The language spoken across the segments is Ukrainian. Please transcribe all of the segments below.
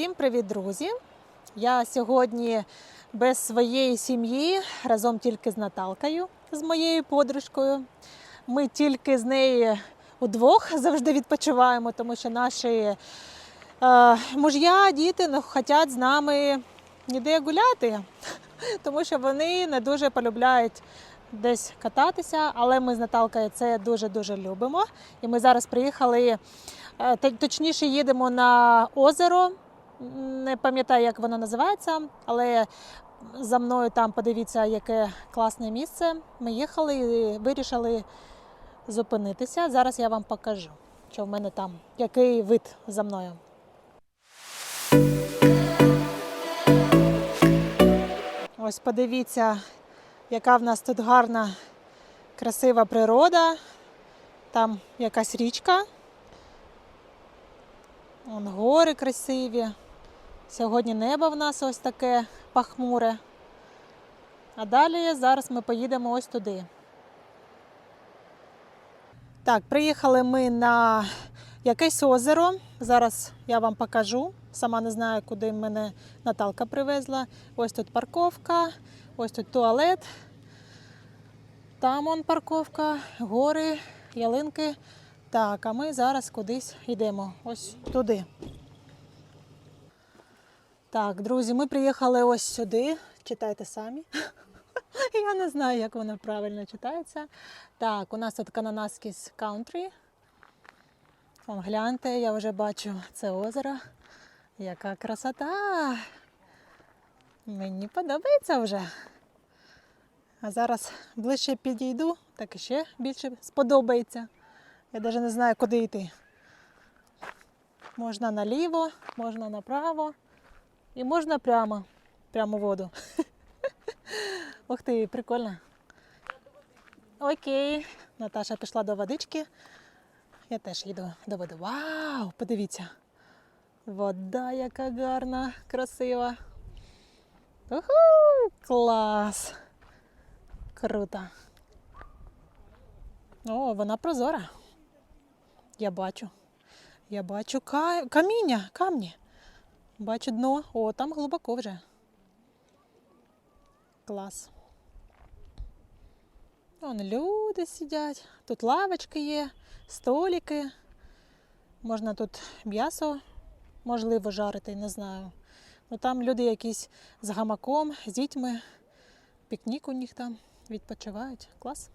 Всім привіт, друзі! Я сьогодні без своєї сім'ї разом тільки з Наталкою, з моєю подружкою. Ми тільки з нею удвох завжди відпочиваємо, тому що наші е, муж'я, діти не хочуть з нами ніде гуляти, тому що вони не дуже полюбляють десь кататися, але ми з Наталкою це дуже-дуже любимо. І ми зараз приїхали, е, точніше, їдемо на озеро. Не пам'ятаю, як воно називається, але за мною там подивіться, яке класне місце. Ми їхали і вирішили зупинитися. Зараз я вам покажу, що в мене там, який вид за мною. Ось подивіться, яка в нас тут гарна, красива природа. Там якась річка. Вон гори красиві. Сьогодні небо в нас ось таке пахмуре. А далі зараз ми поїдемо ось туди. Так, приїхали ми на якесь озеро. Зараз я вам покажу. Сама не знаю, куди мене Наталка привезла. Ось тут парковка, ось тут туалет. Там он парковка, гори, ялинки. Так, а ми зараз кудись йдемо. Ось туди. Так, друзі, ми приїхали ось сюди. Читайте самі. Я не знаю, як воно правильно читається. Так, у нас тут Кананаскіс. Вон, гляньте, я вже бачу це озеро. Яка красота! Мені подобається вже. А зараз ближче підійду, так ще більше сподобається. Я навіть не знаю, куди йти. Можна наліво, можна направо і можна прямо, прямо в воду. Ух ти, прикольно. Окей, Наташа пішла до водички. Я теж їду до води. Вау! Подивіться. Вода яка гарна, красива. Уху! Клас! Круто. О, вона прозора. Я бачу. Я бачу ка... каміння, камні. Бачу дно. О, там глибоко вже. Клас. Вон люди сидять. Тут лавочки є, столики. Можна тут м'ясо, можливо, жарити, не знаю. Ну там люди якісь з гамаком, з дітьми. Пікнік у них там відпочивають. Клас.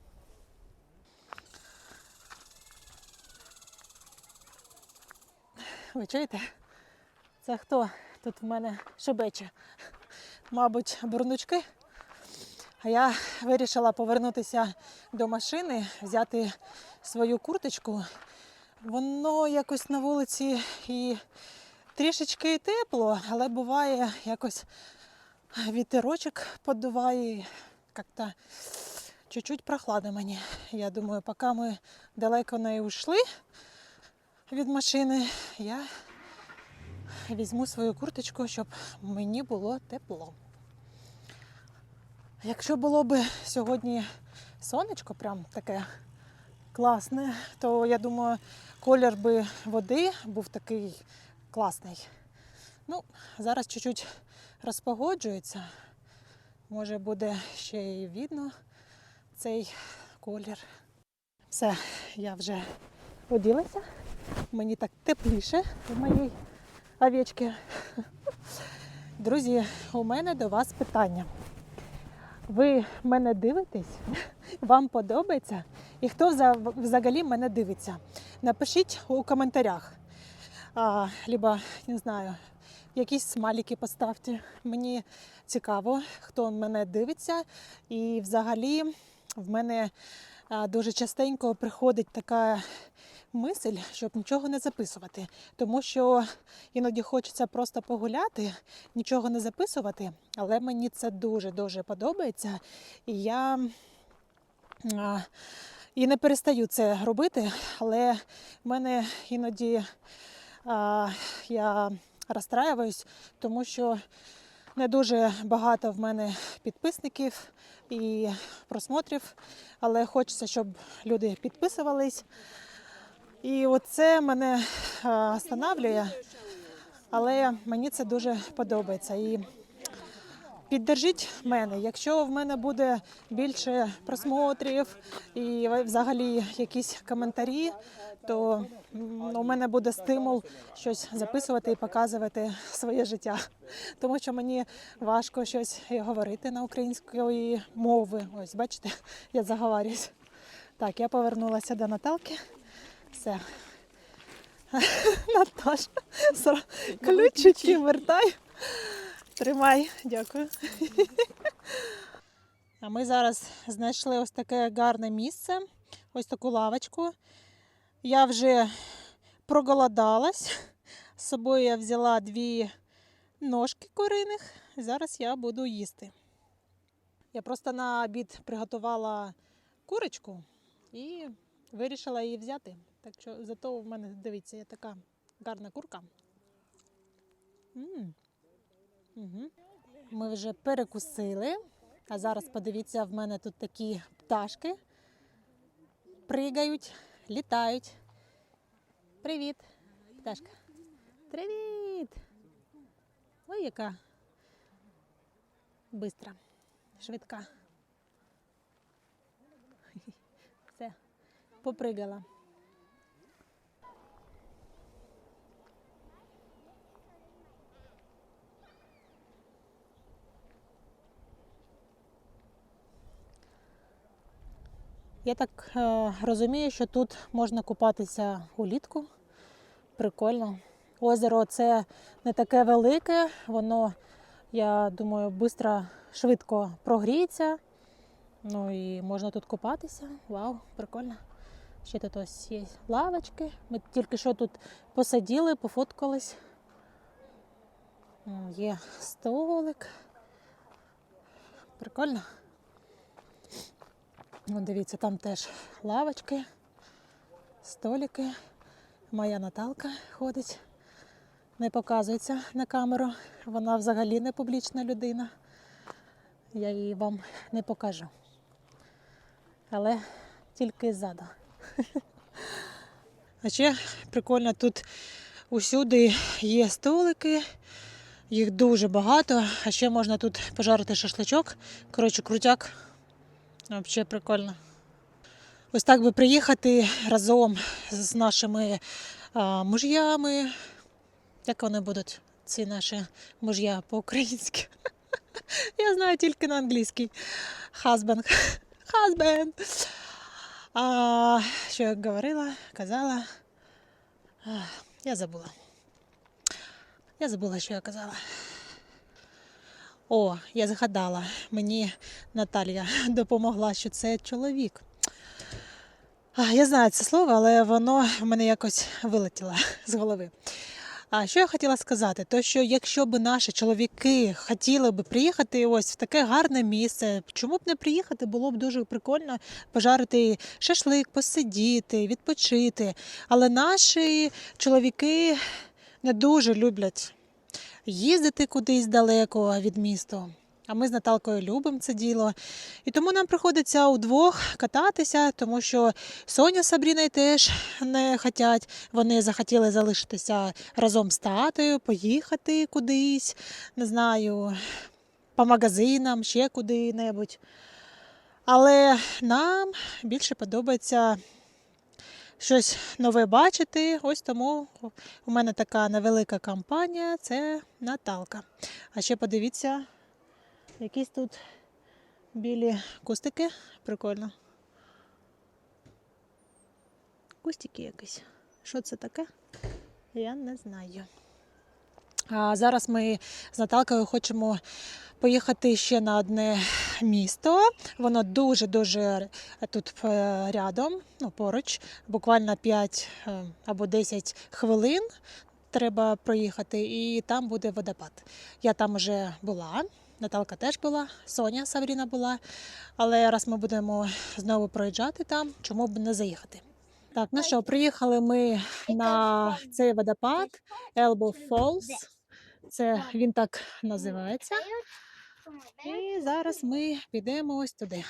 Ви чуєте? Це хто тут в мене шебече? Мабуть, бурнучки. А я вирішила повернутися до машини, взяти свою курточку. Воно якось на вулиці і трішечки тепло, але буває якось вітерочок подуває, як-то чуть-чуть прохладно мені. Я думаю, поки ми далеко не ушли від машини, я візьму свою курточку, щоб мені було тепло. Якщо було б сьогодні сонечко, прям таке класне, то я думаю, колір би води був такий класний. Ну, зараз чуть-чуть розпогоджується. Може буде ще й видно цей колір. Все, я вже оділася. Мені так тепліше в моїй овечці. Друзі, у мене до вас питання. Ви мене дивитесь? Вам подобається? І хто взагалі мене дивиться? Напишіть у коментарях. А, либо, не знаю, якісь смайлики поставте. Мені цікаво, хто мене дивиться. І взагалі в мене дуже частенько приходить така мисль, щоб нічого не записувати. Тому що іноді хочеться просто погуляти, нічого не записувати, але мені це дуже-дуже подобається. І я і не перестаю це робити, але в мене іноді а, я розстраююсь, тому що не дуже багато в мене підписників і просмотрів, але хочеться, щоб люди підписувались. І оце мене а, останавлює. але мені це дуже подобається. І піддержіть мене. Якщо в мене буде більше просмотрів і взагалі якісь коментарі, то у мене буде стимул щось записувати і показувати своє життя. Тому що мені важко щось говорити на української мови. Ось, бачите, я заговарююсь. Так, я повернулася до Наталки. Все. Наташа, ключики вертай. Тримай, дякую. А ми зараз знайшли ось таке гарне місце, ось таку лавочку. Я вже проголодалась. З собою я взяла дві ножки куриних. Зараз я буду їсти. Я просто на обід приготувала курочку і вирішила її взяти. Так що зато в мене, дивіться, є така гарна курка. м Угу. Ми вже перекусили. А зараз подивіться, в мене тут такі пташки пригають, літають. Привіт, пташка. Привіт! Ой, яка бистра, швидка. Все, попригала. Я так е, розумію, що тут можна купатися улітку. Прикольно. Озеро це не таке велике, воно, я думаю, швидко, швидко прогріється. Ну і можна тут купатися. Вау, прикольно. Ще тут ось є лавочки. Ми тільки що тут посиділи, пофоткались. Є столик. Прикольно. От дивіться, там теж лавочки, столики. Моя Наталка ходить, не показується на камеру. Вона взагалі не публічна людина. Я її вам не покажу. Але тільки ззаду. А ще прикольно, тут усюди є столики, їх дуже багато, а ще можна тут пожарити шашличок. Коротше, крутяк. Взагалі прикольно. Ось так би приїхати разом з нашими а, муж'ями. Як вони будуть, ці наші муж'я по-українськи? Я знаю тільки на англійській. Husband. Husband. А, що я говорила, казала. А, я забула. Я забула, що я казала. О, я згадала, мені Наталія допомогла, що це чоловік. А, Я знаю це слово, але воно в мене якось вилетіло з голови. А що я хотіла сказати? То що якщо б наші чоловіки хотіли б приїхати ось в таке гарне місце, чому б не приїхати? Було б дуже прикольно пожарити шашлик, посидіти, відпочити. Але наші чоловіки не дуже люблять їздити кудись далеко від міста. А ми з Наталкою любимо це діло. І тому нам приходиться удвох кататися, тому що Соня з Сабріною теж не хочуть. Вони захотіли залишитися разом з татою, поїхати кудись, не знаю, по магазинам, ще куди-небудь. Але нам більше подобається щось нове бачити. Ось тому у мене така невелика компанія це Наталка. А ще подивіться, якісь тут білі кустики. Прикольно. Кустики якісь. Що це таке? Я не знаю. А зараз ми з Наталкою хочемо поїхати ще на одне місто. Воно дуже-дуже тут е, рядом, ну, поруч, буквально 5 е, або 10 хвилин треба проїхати, і там буде водопад. Я там вже була. Наталка теж була, Соня Савріна була. Але раз ми будемо знову проїжджати там, чому б не заїхати? Так, ну що, приїхали ми на цей водопад Elbow Falls. Це він так називається. І зараз ми підемо ось туди.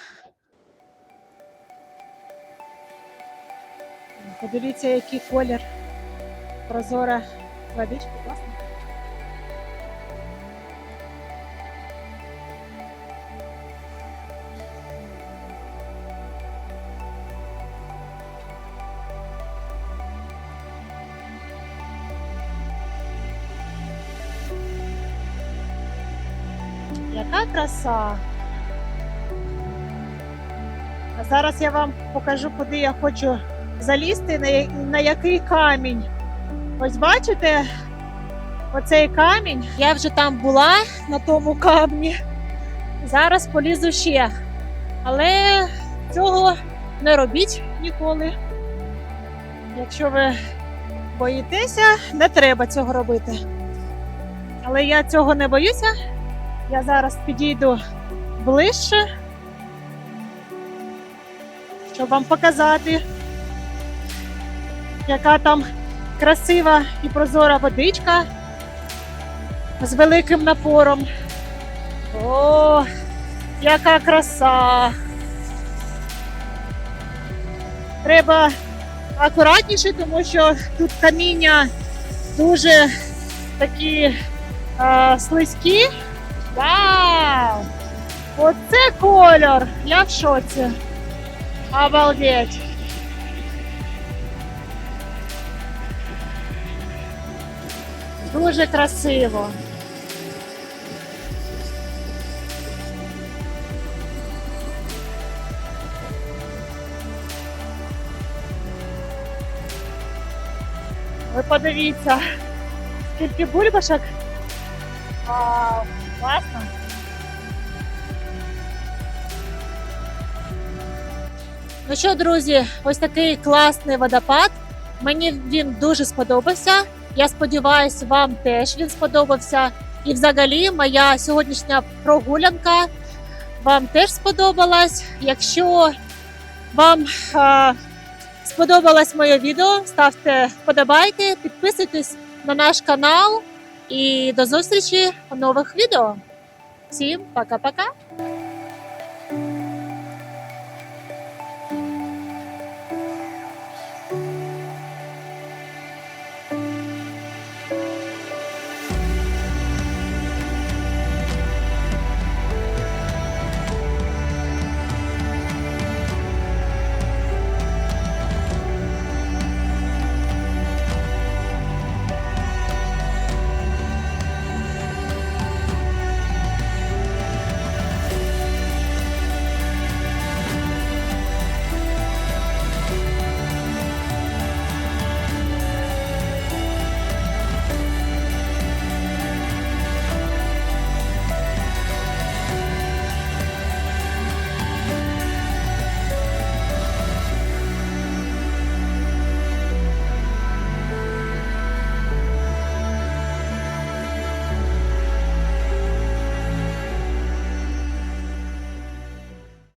Подивіться, який колір. Прозора водичка, класно. Яка краса! А зараз я вам покажу, куди я хочу залізти, на який камінь. Ось бачите, оцей камінь. Я вже там була на тому камні. Зараз полізу ще. Але цього не робіть ніколи. Якщо ви боїтеся, не треба цього робити. Але я цього не боюся. Я зараз підійду ближче, щоб вам показати, яка там красива і прозора водичка з великим напором. О, яка краса! Треба акуратніше, тому що тут каміння дуже такі е, слизькі. Вау! Оце кольор! Я в шоці. Обалдеть! Дуже красиво. Ви подивіться, скільки бульбашок. Вау, класно. Ну що, друзі, ось такий класний водопад. Мені він дуже сподобався. Я сподіваюся, вам теж він сподобався. І взагалі моя сьогоднішня прогулянка вам теж сподобалась. Якщо вам е, сподобалось моє відео, ставте вподобайки, підписуйтесь на наш канал і до зустрічі у нових відео. Всім пока-пока!